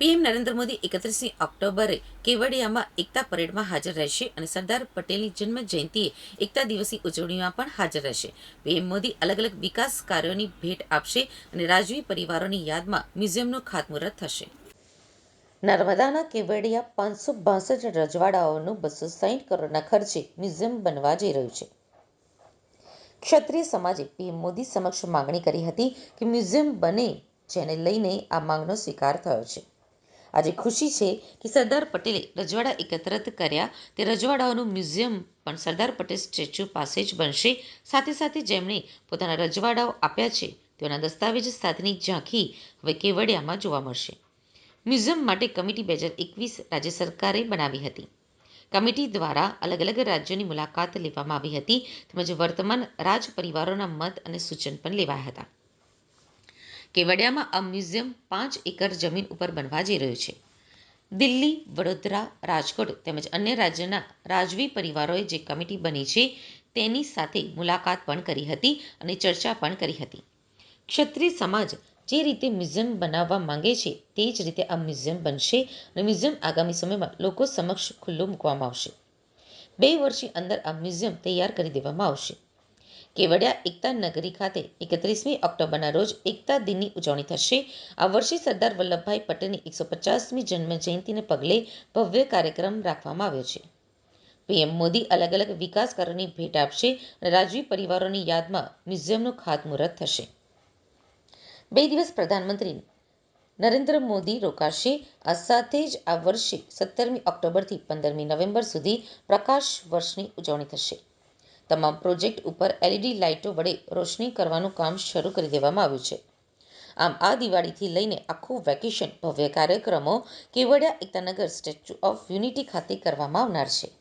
PM Narendra Modi એકત્રીસમી ઓક્ટોબરે કેવડિયામાં એકતા પરેડમાં હાજર રહેશે અને સરદાર પટેલની જન્મ જયંતિએ એકતા દિવસની ઉજવણીમાં પણ હાજર રહેશે. પીએમ મોદી અલગ અલગ વિકાસ કાર્યોની ભેટ આપશે અને રાજવી પરિવારોની યાદમાં મ્યુઝિયમનું ખાતમુહૂર્ત થશે. નર્મદાના કેવડિયા પાંચસો બાસઠ રજવાડાઓનું બસો સાહીઠ કરોડના ખર્ચે મ્યુઝિયમ બનવા જઈ રહ્યું છે. ક્ષત્રિય સમાજે પીએમ મોદી સમક્ષ માંગણી કરી હતી કે મ્યુઝિયમ બને, જેને લઈને આ માંગનો સ્વીકાર થયો છે. આજે ખુશી છે કે સરદાર પટેલે રજવાડા એકત્રિત કર્યા. તે રજવાડાઓનું મ્યુઝિયમ પણ સરદાર પટેલ સ્ટેચ્યુ પાસે જ બનશે. સાથે સાથે જેમણે પોતાના રજવાડાઓ આપ્યા છે, તેઓના દસ્તાવેજ સાથેની ઝાંખી હવે કેવડિયામાં જોવા મળશે. મ્યુઝિયમ માટે કમિટી બે હજાર એકવીસ રાજ્ય સરકારે બનાવી હતી. કમિટી દ્વારા અલગ અલગ રાજ્યોની મુલાકાત લેવામાં આવી હતી, તેમજ વર્તમાન રાજ પરિવારોના મત અને સૂચન પણ લેવાયા હતા. કેવડિયામાં આ મ્યુઝિયમ પાંચ એકર જમીન ઉપર બનવા જઈ રહ્યું છે. દિલ્હી, વડોદરા, રાજકોટ તેમજ અન્ય રાજ્યના રાજવી પરિવારોએ જે કમિટી બની છે તેની સાથે મુલાકાત પણ કરી હતી અને ચર્ચા પણ કરી હતી. ક્ષત્રિય સમાજ જે રીતે મ્યુઝિયમ બનાવવા માંગે છે તે જ રીતે આ મ્યુઝિયમ બનશે અને મ્યુઝિયમ આગામી સમયમાં લોકો સમક્ષ ખુલ્લું મૂકવામાં આવશે. બે વર્ષની અંદર આ મ્યુઝિયમ તૈયાર કરી દેવામાં આવશે. કેવડિયા એકતા નગરી ખાતે એકત્રીસમી ઓક્ટોબરના રોજ એકતા દિનની ઉજવણી થશે. આ વર્ષે સરદાર વલ્લભભાઈ પટેલની એકસો પચાસમી જન્મ જયંતિને પગલે ભવ્ય કાર્યક્રમ રાખવામાં આવ્યો છે. પીએમ મોદી અલગ અલગ વિકાસકારોની ભેટ આપશે અને રાજવી પરિવારોની યાદમાં મ્યુઝિયમનું ખાતમુહૂર્ત થશે. બે દિવસ પ્રધાનમંત્રી નરેન્દ્ર મોદી રોકાશે. આ સાથે જ આ વર્ષે સત્તરમી ઓક્ટોબરથી પંદરમી નવેમ્બર સુધી પ્રકાશ વર્ષની ઉજવણી થશે. તમામ પ્રોજેક્ટ ઉપર એલઈડી લાઇટો વડે રોશની કરવાનું કામ શરૂ કરી દેવામાં આવ્યું છે. આમ, આ દિવાળીથી લઈને આખું વેકેશન ભવ્ય કાર્યક્રમો Kevadia Ekta Nagar statue of unity ખાતે કરવામાં આવનાર છે.